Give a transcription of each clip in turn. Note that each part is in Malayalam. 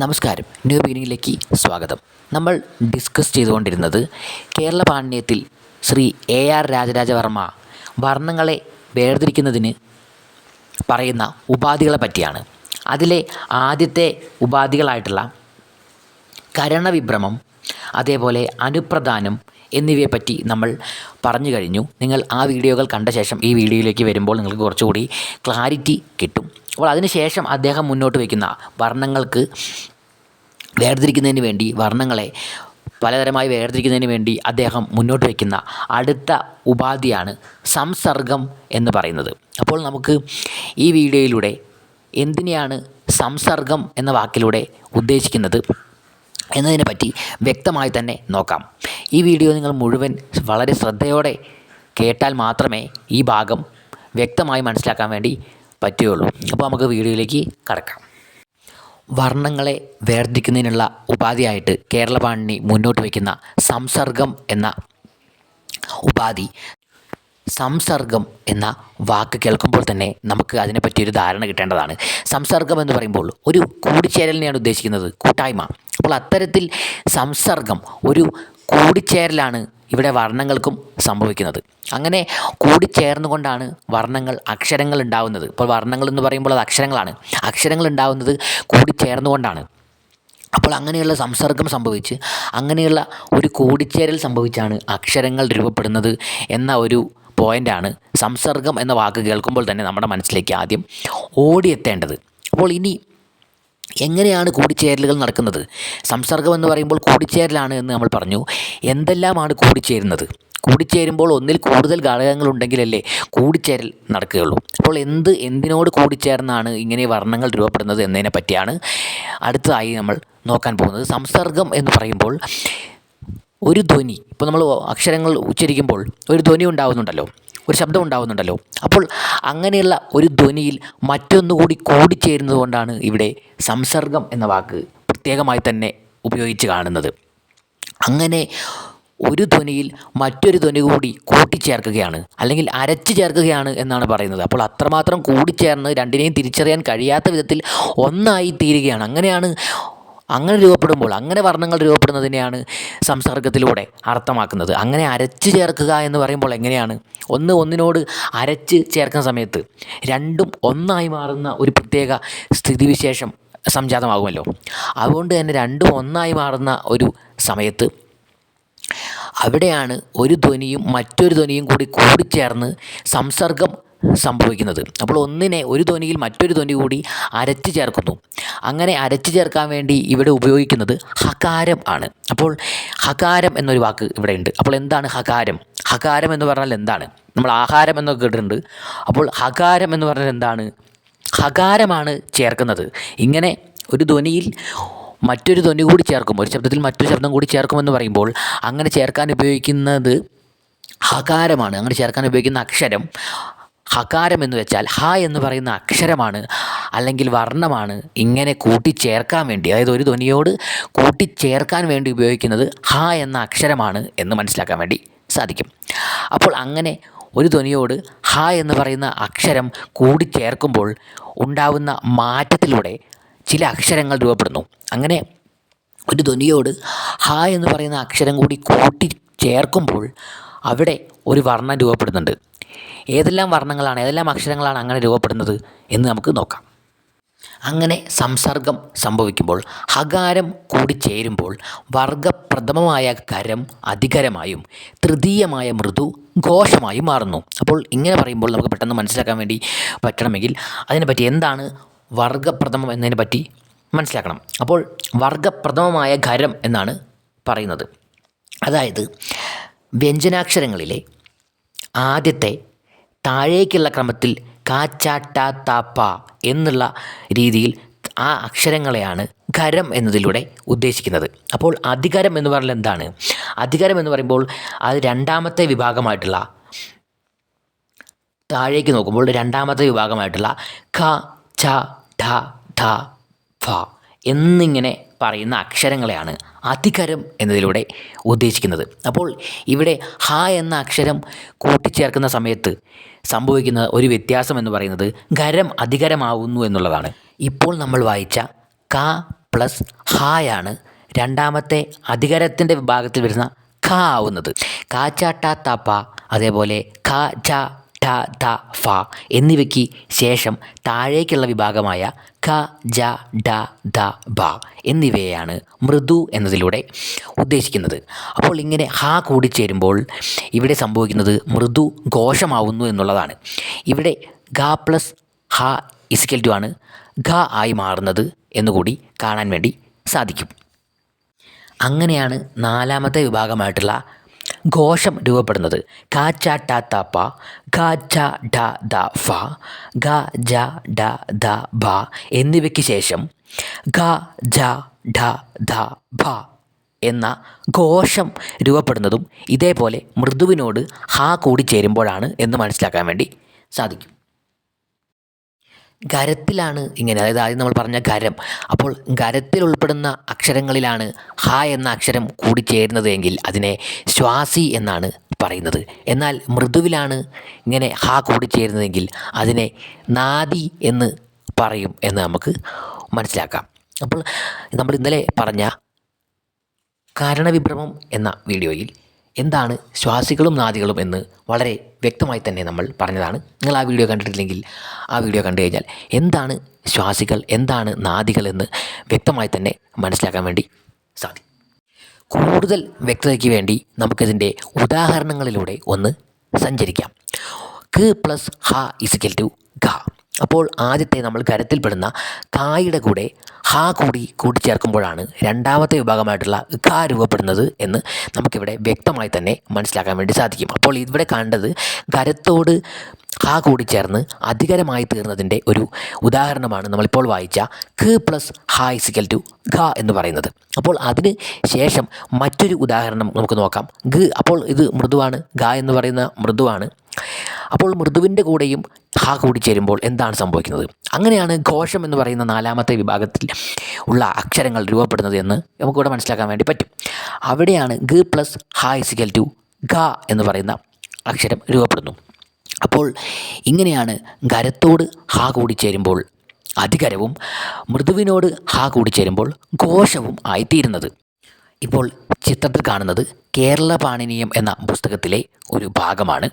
നമസ്കാരം. ന്യൂ ബിഗിനിങ്ങിലേക്ക് സ്വാഗതം. നമ്മൾ ഡിസ്കസ് ചെയ്തുകൊണ്ടിരുന്നത് കേരള പാണ്ഡ്യത്തിൽ ശ്രീ എ ആർ രാജരാജവർമ്മ വർണങ്ങളെ വേർതിരിക്കുന്നതിന് പറയുന്ന ഉപാധികളെ പറ്റിയാണ്. അതിലെ ആദ്യത്തെ ഉപാധികളായിട്ടുള്ള കരണവിഭ്രമം അതേപോലെ അനുപ്രധാനം എന്നിവയെപ്പറ്റി നമ്മൾ പറഞ്ഞു കഴിഞ്ഞു. നിങ്ങൾ ആ വീഡിയോകൾ കണ്ട ശേഷം ഈ വീഡിയോയിലേക്ക് വരുമ്പോൾ നിങ്ങൾക്ക് കുറച്ചുകൂടി ക്ലാരിറ്റി കിട്ടും. അപ്പോൾ അതിനുശേഷം അദ്ദേഹം മുന്നോട്ട് വയ്ക്കുന്ന വർണങ്ങൾക്ക് വേർതിരിക്കുന്നതിന് വേണ്ടി വർണങ്ങളെ പലതരമായി വേർതിരിക്കുന്നതിന് വേണ്ടി അദ്ദേഹം മുന്നോട്ട് വയ്ക്കുന്ന അടുത്ത ഉപാധിയാണ് സംസർഗം എന്ന് പറയുന്നത്. അപ്പോൾ നമുക്ക് ഈ വീഡിയോയിലൂടെ എന്തിനെയാണ് സംസർഗം എന്ന വാക്കിലൂടെ ഉദ്ദേശിക്കുന്നത് എന്നതിനെ പറ്റി വ്യക്തമായി തന്നെ നോക്കാം. ഈ വീഡിയോ നിങ്ങൾ മുഴുവൻ വളരെ ശ്രദ്ധയോടെ കേട്ടാൽ മാത്രമേ ഈ ഭാഗം വ്യക്തമായി മനസ്സിലാക്കാൻ വേണ്ടി പറ്റുകയുള്ളൂ. അപ്പോൾ നമുക്ക് വീഡിയോയിലേക്ക് കടക്കാം. വർണങ്ങളെ വേർതിരിക്കുന്നതിനുള്ള ഉപാധിയായിട്ട് കേരളപാണിനി മുന്നോട്ട് വയ്ക്കുന്ന സംസർഗം എന്ന ഉപാധി. സംസർഗം എന്ന വാക്ക് കേൾക്കുമ്പോൾ തന്നെ നമുക്ക് അതിനെപ്പറ്റി ഒരു ധാരണ കിട്ടേണ്ടതാണ്. സംസർഗം എന്ന് പറയുമ്പോൾ ഒരു കൂടിച്ചേരലിനെയാണ് ഉദ്ദേശിക്കുന്നത് കൂട്ടായ്മ. അപ്പോൾ അത്തരത്തിൽ സംസർഗം ഒരു കൂടിച്ചേരലാണ് ഇവിടെ വർണങ്ങൾക്കും സംഭവിക്കുന്നത്. അങ്ങനെ കൂടിച്ചേർന്നുകൊണ്ടാണ് വർണങ്ങൾ അക്ഷരങ്ങൾ ഉണ്ടാവുന്നത്. ഇപ്പോൾ വർണങ്ങൾ എന്ന് പറയുമ്പോൾ അത് അക്ഷരങ്ങളാണ്. അക്ഷരങ്ങൾ ഉണ്ടാവുന്നത് കൂടിച്ചേർന്നുകൊണ്ടാണ്. അപ്പോൾ അങ്ങനെയുള്ള സംസർഗം സംഭവിച്ച് അങ്ങനെയുള്ള ഒരു കൂടിച്ചേരൽ സംഭവിച്ചാണ് അക്ഷരങ്ങൾ രൂപപ്പെടുന്നത് എന്ന ഒരു പോയിന്റാണ് സംസർഗം എന്ന വാക്ക് കേൾക്കുമ്പോൾ തന്നെ നമ്മുടെ മനസ്സിലേക്ക് ആദ്യം ഓടിയെത്തേണ്ടത്. അപ്പോൾ ഇനി എങ്ങനെയാണ് കൂടിച്ചേരലുകൾ നടക്കുന്നത്? സംസർഗം എന്ന് പറയുമ്പോൾ കൂടിച്ചേരലാണ് എന്ന് നമ്മൾ പറഞ്ഞു. എന്തെല്ലാമാണ് കൂടിച്ചേരുന്നത്? കൂടിച്ചേരുമ്പോൾ ഒന്നിൽ കൂടുതൽ ഘടകങ്ങൾ ഉണ്ടെങ്കിലല്ലേ കൂടിച്ചേരൽ നടക്കുകയുള്ളൂ. അപ്പോൾ എന്ത് എന്തിനോട് കൂടിച്ചേർന്നാണ് ഇങ്ങനെ വർണങ്ങൾ രൂപപ്പെടുന്നത് എന്നതിനെ പറ്റിയാണ് അടുത്തതായി നമ്മൾ നോക്കാൻ പോകുന്നത്. സംസർഗം എന്ന് പറയുമ്പോൾ ഒരു ധ്വനി. ഇപ്പോൾ നമ്മൾ അക്ഷരങ്ങൾ ഉച്ചരിക്കുമ്പോൾ ഒരു ധ്വനി ഉണ്ടാവുന്നുണ്ടല്ലോ. ഒരു ശബ്ദം ഉണ്ടാകുന്നുണ്ടല്ലോ അപ്പോൾ അങ്ങനെയുള്ള ഒരു ധ്വനിയിൽ മറ്റൊന്നുകൂടി കൂടിച്ചേരുന്നത് കൊണ്ടാണ് ഇവിടെ സംസർഗം എന്ന വാക്ക് പ്രത്യേകമായി തന്നെ ഉപയോഗിച്ച് കാണുന്നത്. അങ്ങനെ ഒരു ധ്വനിയിൽ മറ്റൊരു ധ്വനി കൂടി കൂട്ടിച്ചേർക്കുകയാണ് അല്ലെങ്കിൽ അരച്ചു ചേർക്കുകയാണ് എന്നാണ് പറയുന്നത്. അപ്പോൾ അത്രമാത്രം കൂടിച്ചേർന്ന് രണ്ടിനെയും തിരിച്ചറിയാൻ കഴിയാത്ത വിധത്തിൽ ഒന്നായി തീരുകയാണ് അങ്ങനെയാണ് അങ്ങനെ രൂപപ്പെടുമ്പോൾ അങ്ങനെ വർണങ്ങൾ രൂപപ്പെടുന്നതിനെയാണ് സംസർഗത്തിലൂടെ അർത്ഥമാക്കുന്നത്. അങ്ങനെ അരച്ച് ചേർക്കുക എന്ന് പറയുമ്പോൾ എങ്ങനെയാണ്? ഒന്ന് ഒന്നിനോട് അരച്ച് ചേർക്കുന്ന സമയത്ത് രണ്ടും ഒന്നായി മാറുന്ന ഒരു പ്രത്യേക സ്ഥിതിവിശേഷം സംജാതമാകുമല്ലോ. അതുകൊണ്ട് തന്നെ രണ്ടും ഒന്നായി മാറുന്ന ഒരു സമയത്ത് അവിടെയാണ് ഒരു ധ്വനിയും മറ്റൊരു ധ്വനിയും കൂടി കൂടിച്ചേർന്ന് സംസർഗം സംഭവിക്കുന്നത്. അപ്പോൾ ഒന്നിനെ ഒരു ധ്വനിയിൽ മറ്റൊരു ധ്വനി കൂടി അരച്ചു ചേർക്കുന്നു. അങ്ങനെ അരച്ചു ചേർക്കാൻ വേണ്ടി ഇവിടെ ഉപയോഗിക്കുന്നത് ഹകാരം ആണ്. അപ്പോൾ ഹകാരം എന്നൊരു വാക്ക് ഇവിടെ ഉണ്ട്. അപ്പോൾ എന്താണ് ഹകാരം? ഹകാരം എന്ന് പറഞ്ഞാൽ എന്താണ്? നമ്മൾ ആഹാരം എന്നൊക്കെ കേട്ടിട്ടുണ്ട്. അപ്പോൾ ഹകാരം എന്ന് പറഞ്ഞാൽ എന്താണ്? ഹകാരമാണ് ചേർക്കുന്നത്. ഇങ്ങനെ ഒരു ധ്വനിയിൽ മറ്റൊരു ധ്വനി കൂടി ചേർക്കും. ഒരു ശബ്ദത്തിൽ മറ്റൊരു ശബ്ദം കൂടി ചേർക്കുമെന്ന് പറയുമ്പോൾ അങ്ങനെ ചേർക്കാൻ ഉപയോഗിക്കുന്നത് ഹകാരമാണ്. അങ്ങനെ ചേർക്കാൻ ഉപയോഗിക്കുന്ന അക്ഷരം ഹകാരം എന്ന് വെച്ചാൽ ഹ എന്ന് പറയുന്ന അക്ഷരമാണ് അല്ലെങ്കിൽ വർണമാണ് ഇങ്ങനെ കൂട്ടിച്ചേർക്കാൻ വേണ്ടി അതായത് ഒരു ധ്വനിയോട് കൂട്ടിച്ചേർക്കാൻ വേണ്ടി ഉപയോഗിക്കുന്നത് ഹ എന്ന അക്ഷരമാണ് എന്ന് മനസ്സിലാക്കാൻ വേണ്ടി സാധിക്കും. അപ്പോൾ അങ്ങനെ ഒരു ധ്വനിയോട് ഹ എന്ന് പറയുന്ന അക്ഷരം കൂടിച്ചേർക്കുമ്പോൾ ഉണ്ടാവുന്ന മാറ്റത്തിലൂടെ ചില അക്ഷരങ്ങൾ രൂപപ്പെടുന്നു. അങ്ങനെ ഒരു ധ്വനിയോട് ഹ എന്ന് പറയുന്ന അക്ഷരം കൂടി കൂട്ടി ചേർക്കുമ്പോൾ അവിടെ ഒരു വർണം രൂപപ്പെടുന്നുണ്ട്. ഏതെല്ലാം വർണങ്ങളാണ് ഏതെല്ലാം അക്ഷരങ്ങളാണ് അങ്ങനെ രൂപപ്പെടുന്നത് എന്ന് നമുക്ക് നോക്കാം. അങ്ങനെ സംസർഗം സംഭവിക്കുമ്പോൾ ഹകാരം കൂടി ചേരുമ്പോൾ വർഗപ്രഥമമായ കരം അധികരമായും തൃതീയമായ മൃദു ഘോഷമായും മാറുന്നു. അപ്പോൾ ഇങ്ങനെ പറയുമ്പോൾ നമുക്ക് പെട്ടെന്ന് മനസ്സിലാക്കാൻ വേണ്ടി പറ്റണമെങ്കിൽ അതിനെപ്പറ്റി എന്താണ് വർഗപ്രഥമം എന്നതിനെ പറ്റി മനസ്സിലാക്കണം. അപ്പോൾ വർഗപ്രഥമമായ ഖരം എന്നാണ് പറയുന്നത്. അതായത് വ്യഞ്ജനാക്ഷരങ്ങളിലെ ആദ്യത്തെ താഴേക്കുള്ള ക്രമത്തിൽ കാച്ചാട്ട താപ്പ എന്നുള്ള രീതിയിൽ ആ അക്ഷരങ്ങളെയാണ് ഖരം എന്നതിലൂടെ ഉദ്ദേശിക്കുന്നത്. അപ്പോൾ അധികരം എന്ന് പറഞ്ഞാൽ എന്താണ്? അധികരം എന്ന് പറയുമ്പോൾ അത് രണ്ടാമത്തെ വിഭാഗമായിട്ടുള്ള താഴേക്ക് നോക്കുമ്പോൾ രണ്ടാമത്തെ വിഭാഗമായിട്ടുള്ള ഖ ച ഠ ധ ഫ എന്നിങ്ങനെ പറയുന്ന അക്ഷരങ്ങളെയാണ് അധികരം എന്നതിലൂടെ ഉദ്ദേശിക്കുന്നത്. അപ്പോൾ ഇവിടെ ഹ എന്ന അക്ഷരം കൂട്ടിച്ചേർക്കുന്ന സമയത്ത് സംഭവിക്കുന്ന ഒരു വ്യത്യാസം എന്ന് പറയുന്നത് ഖരം അധികരമാവുന്നു എന്നുള്ളതാണ്. ഇപ്പോൾ നമ്മൾ വായിച്ച ക പ്ലസ് ഹായാണ് രണ്ടാമത്തെ അധികരത്തിന്റെ വിഭാഗത്തിൽ വരുന്ന ഖ ആവുന്നത്. കാ ച ട ത പ അതേപോലെ ഖ ച ട ധ ഫ എന്നിവയ്ക്ക് ശേഷം താഴേക്കുള്ള വിഭാഗമായ ഖ ജ ഡ ധ ബ എന്നിവയാണ് മൃദു എന്നതിലൂടെ ഉദ്ദേശിക്കുന്നത്. അപ്പോൾ ഇങ്ങനെ ഹ കൂടിച്ചേരുമ്പോൾ ഇവിടെ സംഭവിക്കുന്നത് മൃദു ഘോഷമാവുന്നു എന്നുള്ളതാണ്. ഇവിടെ ഗ പ്ലസ് ഹ ഇസിക്കൽ ടു ആണ് ഘ ആയി മാറുന്നത് എന്നുകൂടി കാണാൻ വേണ്ടി സാധിക്കും. അങ്ങനെയാണ് നാലാമത്തെ വിഭാഗമായിട്ടുള്ള ഘോഷം രൂപപ്പെടുന്നത്. ക ച ട ത പ ഘ ച ഡ ദ ഫ ഘ ജ ഡ ദ ഭ എന്നിവയ്ക്ക് ശേഷം ഖ ജ ഡ ദ ഭ എന്ന ഘോഷം രൂപപ്പെടുന്നതും ഇതേപോലെ മൃദുവിനോട് ഹാ കൂടി ചേരുമ്പോഴാണ് എന്ന് മനസ്സിലാക്കാൻ വേണ്ടി സാധിക്കും. ഗരത്തിലാണ് ഇങ്ങനെ അതായത് ആദ്യം നമ്മൾ പറഞ്ഞ ഖരം അപ്പോൾ ഖരത്തിൽ ഉൾപ്പെടുന്ന അക്ഷരങ്ങളിലാണ് ഹ എന്ന അക്ഷരം കൂടിച്ചേരുന്നത് എങ്കിൽ അതിനെ ശ്വാസി എന്നാണ് പറയുന്നത്. എന്നാൽ മൃദുവിലാണ് ഇങ്ങനെ ഹ കൂടിച്ചേരുന്നതെങ്കിൽ അതിനെ നാദി എന്ന് പറയും എന്ന് നമുക്ക് മനസ്സിലാക്കാം. അപ്പോൾ നമ്മൾ ഇന്നലെ പറഞ്ഞ കാരണവിഭ്രമം എന്ന വീഡിയോയിൽ എന്താണ് ശ്വാസികളും നാദികളും എന്ന് വളരെ വ്യക്തമായി തന്നെ നമ്മൾ പറഞ്ഞതാണ്. നിങ്ങൾ ആ വീഡിയോ കണ്ടിട്ടില്ലെങ്കിൽ ആ വീഡിയോ കണ്ടു കഴിഞ്ഞാൽ എന്താണ് ശ്വാസികൾ എന്താണ് നാദികൾ എന്ന് വ്യക്തമായി തന്നെ മനസ്സിലാക്കാൻ വേണ്ടി സാധിക്കും. കൂടുതൽ വ്യക്തതയ്ക്ക് വേണ്ടി നമുക്കിതിന്റെ ഉദാഹരണങ്ങളിലൂടെ ഒന്ന് സഞ്ചരിക്കാം. ക പ്ലസ് ഹ ഇസിക്കൽ ടു ഘ. അപ്പോൾ ആദ്യത്തെ നമ്മൾ കരത്തിൽപ്പെടുന്ന കായുടെ കൂടെ ഹാ കൂടി കൂട്ടിച്ചേർക്കുമ്പോഴാണ് രണ്ടാമത്തെ വിഭാഗമായിട്ടുള്ള ഖ രൂപപ്പെടുന്നത് എന്ന് നമുക്കിവിടെ വ്യക്തമായി തന്നെ മനസ്സിലാക്കാൻ വേണ്ടി സാധിക്കും. അപ്പോൾ ഇവിടെ കണ്ടത് കരത്തോട് ഹാ കൂടി ചേർന്ന് അധികരമായി തീർന്നതിന്റെ ഒരു ഉദാഹരണമാണ് നമ്മളിപ്പോൾ വായിച്ച ക പ്ലസ് ഹാ ഇസിക്കൽ ടു ഖ എന്ന് പറയുന്നത്. അപ്പോൾ അതിന് ശേഷം മറ്റൊരു ഉദാഹരണം നമുക്ക് നോക്കാം. ഗ അപ്പോൾ ഇത് മൃദുവാണ്. ഗ എന്ന് പറയുന്ന മൃദുവാണ്. അപ്പോൾ മൃദുവിന്റെ കൂടെയും ഹ കൂടിച്ചേരുമ്പോൾ എന്താണ് സംഭവിക്കുന്നത്? അങ്ങനെയാണ് ഘോഷം എന്ന് പറയുന്ന നാലാമത്തെ വിഭാഗത്തിൽ ഉള്ള അക്ഷരങ്ങൾ രൂപപ്പെടുന്നത് എന്ന് നമുക്കിവിടെ മനസ്സിലാക്കാൻ വേണ്ടി പറ്റും. അവിടെയാണ് ഗ പ്ലസ് ഹ ഇസിക്കൽ ടു ഘ എന്ന് പറയുന്ന അക്ഷരം രൂപപ്പെടുന്നു. അപ്പോൾ ഇങ്ങനെയാണ് ഖരത്തോട് ഹാ കൂടിച്ചേരുമ്പോൾ അധികരവും മൃദുവിനോട് ഹാ കൂടിച്ചേരുമ്പോൾ ഘോഷവും ആയിത്തീരുന്നത്. ഇപ്പോൾ ചിത്രത്തിൽ കാണുന്നത് കേരള പാണിനീയം എന്ന പുസ്തകത്തിലെ ഒരു ഭാഗമാണ്.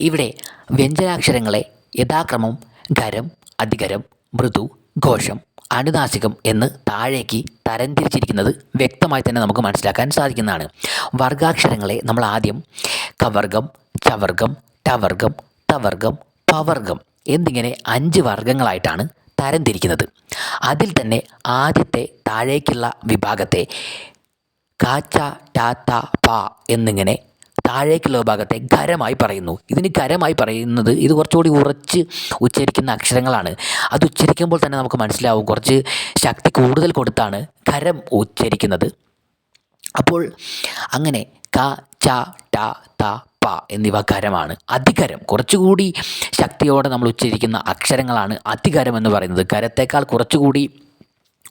ഇവിടെ വ്യഞ്ജനാക്ഷരങ്ങളെ യഥാക്രമം ഖരം അധികരം മൃദു ഘോഷം അനുനാസികം എന്ന് താഴേക്ക് തരംതിരിച്ചിരിക്കുന്നത് വ്യക്തമായി തന്നെ നമുക്ക് മനസ്സിലാക്കാൻ സാധിക്കുന്നതാണ്. വർഗാക്ഷരങ്ങളെ നമ്മൾ ആദ്യം കവർഗം ചവർഗം ടവർഗം തവർഗം പവർഗം എന്നിങ്ങനെ അഞ്ച് വർഗങ്ങളായിട്ടാണ് തരംതിരിക്കുന്നത്. അതിൽ തന്നെ ആദ്യത്തെ താഴേക്കുള്ള വിഭാഗത്തെ കാച്ച ടാത്ത പ എന്നിങ്ങനെ താഴേക്കുള്ള ഭാഗത്തെ ഖരമായി പറയുന്നു. ഇതിന് ഖരമായി പറയുന്നത് ഇത് കുറച്ചുകൂടി ഉറച്ച് ഉച്ചരിക്കുന്ന അക്ഷരങ്ങളാണ്. അത് ഉച്ചരിക്കുമ്പോൾ തന്നെ നമുക്ക് മനസ്സിലാവും കുറച്ച് ശക്തി കൂടുതൽ കൊടുത്താണ് ഖരം ഉച്ചരിക്കുന്നത്. അപ്പോൾ അങ്ങനെ ക ച ട ത പ എന്നിവ ഖരമാണ്. അധികരം കുറച്ചുകൂടി ശക്തിയോടെ നമ്മൾ ഉച്ചരിക്കുന്ന അക്ഷരങ്ങളാണ് അധികരം എന്ന് പറയുന്നത്. ഖരത്തേക്കാൾ കുറച്ചുകൂടി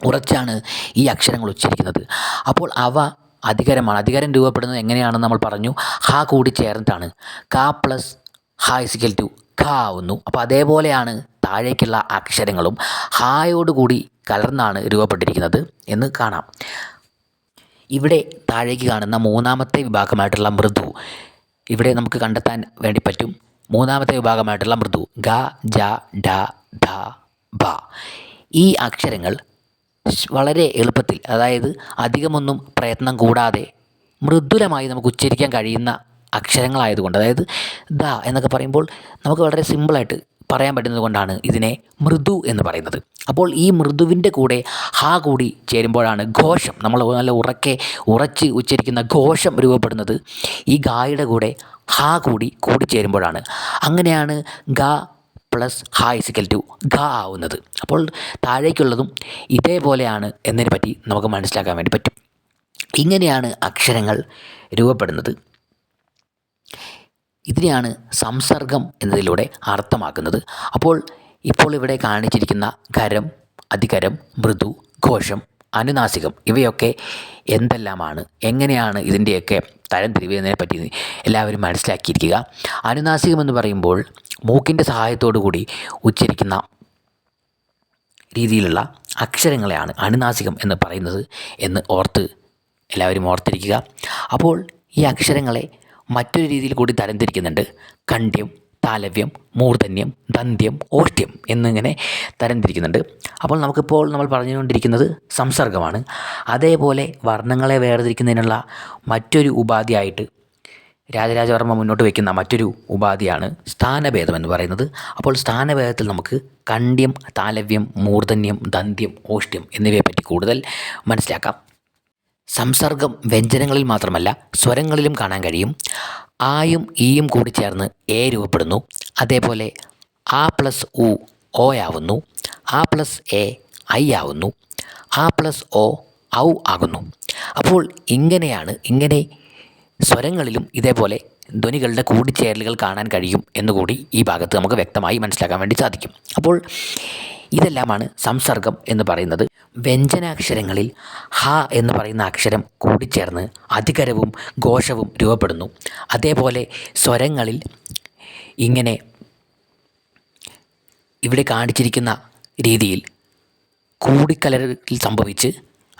ഉറച്ചാണ് ഈ അക്ഷരങ്ങൾ ഉച്ചരിക്കുന്നത്. അപ്പോൾ അവ അധികരമാണ്. അധികരം രൂപപ്പെടുന്നത് എങ്ങനെയാണെന്ന് നമ്മൾ പറഞ്ഞു. ഹ കൂടി ചേർന്നിട്ടാണ്. ക പ്ലസ് ഹ ഇസിക്കൽ ടു ഖ ആവുന്നു. അപ്പോൾ അതേപോലെയാണ് താഴേക്കുള്ള അക്ഷരങ്ങളും ഹായോട് കൂടി കലർന്നാണ് രൂപപ്പെട്ടിരിക്കുന്നത് എന്ന് കാണാം. ഇവിടെ താഴേക്ക് കാണുന്ന മൂന്നാമത്തെ വിഭാഗമായിട്ടുള്ള മൃദു. ഇവിടെ നമുക്ക് കണ്ടെത്താൻ വേണ്ടി പറ്റും. മൂന്നാമത്തെ വിഭാഗമായിട്ടുള്ള മൃദു. ഗ ജ ഡ ധ ഭ. ഈ അക്ഷരങ്ങൾ വളരെ എളുപ്പത്തിൽ അതായത് അധികമൊന്നും പ്രയത്നം കൂടാതെ മൃദുലമായി നമുക്ക് ഉച്ചരിക്കാൻ കഴിയുന്ന അക്ഷരങ്ങളായതുകൊണ്ട് അതായത് ദ എന്നൊക്കെ പറയുമ്പോൾ നമുക്ക് വളരെ സിമ്പിളായിട്ട് പറയാൻ പറ്റുന്നത് കൊണ്ടാണ് ഇതിനെ മൃദു എന്ന് പറയുന്നത്. അപ്പോൾ ഈ മൃദുവിന്റെ കൂടെ ഹാ കൂടി ചേരുമ്പോഴാണ് ഘോഷം. നമ്മൾ നല്ല ഉറക്കെ ഉറച്ച് ഉച്ചരിക്കുന്ന ഘോഷം രൂപപ്പെടുന്നത്. ഈ ഗായുടെ കൂടെ ഹാ കൂടി കൂടിച്ചേരുമ്പോഴാണ്. അങ്ങനെയാണ് ഗ പ്ലസ് ഹ ഇസിക്കൽ ടു ഘ ആവുന്നത്. അപ്പോൾ താഴേക്കുള്ളതും ഇതേപോലെയാണ് എന്നതിനെ പറ്റി നമുക്ക് മനസ്സിലാക്കാൻ വേണ്ടി പറ്റും. ഇങ്ങനെയാണ് അക്ഷരങ്ങൾ രൂപപ്പെടുന്നത്. ഇതിനെയാണ് സംസർഗം എന്നതിലൂടെ അർത്ഥമാക്കുന്നത്. അപ്പോൾ ഇപ്പോൾ ഇവിടെ കാണിച്ചിരിക്കുന്ന ഖരം അധികരം മൃദു ഘോഷം അനുനാസികം ഇവയൊക്കെ എന്തെല്ലാമാണ്? എങ്ങനെയാണ് ഇതിന്റെയൊക്കെ തരംതിരിവ് എന്നതിനെ പറ്റി എല്ലാവരും മനസ്സിലാക്കിയിരിക്കുക. അനുനാസികം എന്ന് പറയുമ്പോൾ മൂക്കിന്റെ സഹായത്തോടു കൂടി ഉച്ചരിക്കുന്ന രീതിയിലുള്ള അക്ഷരങ്ങളെയാണ് അനുനാസികം എന്ന് പറയുന്നത് എന്ന് ഓർത്ത് എല്ലാവരും ഓർത്തിരിക്കുക. അപ്പോൾ ഈ അക്ഷരങ്ങളെ മറ്റൊരു രീതിയിൽ കൂടി തരംതിരിക്കുന്നുണ്ട്. കണ്ഠ്യം താലവ്യം മൂർധന്യം ദന്ത്യം ഓഷ്ട്യം എന്നിങ്ങനെ തരംതിരിക്കുന്നുണ്ട്. അപ്പോൾ നമുക്കിപ്പോൾ നമ്മൾ പറഞ്ഞുകൊണ്ടിരിക്കുന്നത് സംസർഗമാണ്. അതേപോലെ വർണങ്ങളെ വേർതിരിക്കുന്നതിനുള്ള മറ്റൊരു ഉപാധിയായിട്ട് രാജരാജവർമ്മ മുന്നോട്ട് വയ്ക്കുന്ന മറ്റൊരു ഉപാധിയാണ് സ്ഥാനഭേദം എന്ന് പറയുന്നത്. അപ്പോൾ സ്ഥാനഭേദത്തിൽ നമുക്ക് കണ്ട്യം താലവ്യം മൂർധന്യം ദന്ത്യം ഓഷ്ട്യം എന്നിവയെപ്പറ്റി കൂടുതൽ മനസ്സിലാക്കാം. സംസർഗം വ്യഞ്ജനങ്ങളിൽ മാത്രമല്ല സ്വരങ്ങളിലും കാണാൻ കഴിയും. ആയും ഈയും കൂടി ചേർന്ന് എ രൂപപ്പെടുന്നു. അതേപോലെ ആ പ്ലസ് ഉ ഓ ആവുന്നു. ആ പ്ലസ് എ ഐ ആവുന്നു. ആ പ്ലസ് ഒ ഔ ആകുന്നു. അപ്പോൾ ഇങ്ങനെയാണ് ഇങ്ങനെ സ്വരങ്ങളിലും ഇതേപോലെ ധ്വനികളുടെ കൂടിച്ചേരലുകൾ കാണാൻ കഴിയും എന്നുകൂടി ഈ ഭാഗത്ത് നമുക്ക് വ്യക്തമായി മനസ്സിലാക്കാൻ വേണ്ടി സാധിക്കും. അപ്പോൾ ഇതെല്ലാമാണ് സംസർഗം എന്ന് പറയുന്നത്. വ്യഞ്ജനാക്ഷരങ്ങളിൽ ഹ എന്ന് പറയുന്ന അക്ഷരം കൂടിച്ചേർന്ന് അധികരവും ഘോഷവും രൂപപ്പെടുന്നു. അതേപോലെ സ്വരങ്ങളിൽ ഇങ്ങനെ ഇവിടെ കാണിച്ചിരിക്കുന്ന രീതിയിൽ കൂടിക്കലറിൽ സംഭവിച്ച്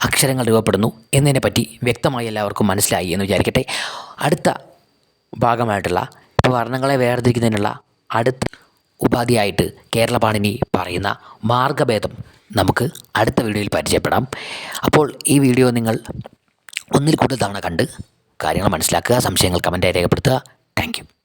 അക്ഷരങ്ങൾ രൂപപ്പെടുന്നു എന്നതിനെപ്പറ്റി വ്യക്തമായി എല്ലാവർക്കും മനസ്സിലായി എന്ന് വിചാരിക്കട്ടെ. അടുത്ത ഭാഗമായിട്ടുള്ള വർണങ്ങളെ വേർതിരിക്കുന്നതിനുള്ള അടുത്ത ഉപാധിയായിട്ട് കേരളപാണിനി പറയുന്ന മാർഗഭേദം നമുക്ക് അടുത്ത വീഡിയോയിൽ പരിചയപ്പെടാം. അപ്പോൾ ഈ വീഡിയോ നിങ്ങൾ ഒന്നിൽ കൂടുതൽ തവണ കണ്ട് കാര്യങ്ങൾ മനസ്സിലാക്കുക സംശയങ്ങൾ കമന്റായി രേഖപ്പെടുത്തുക. താങ്ക്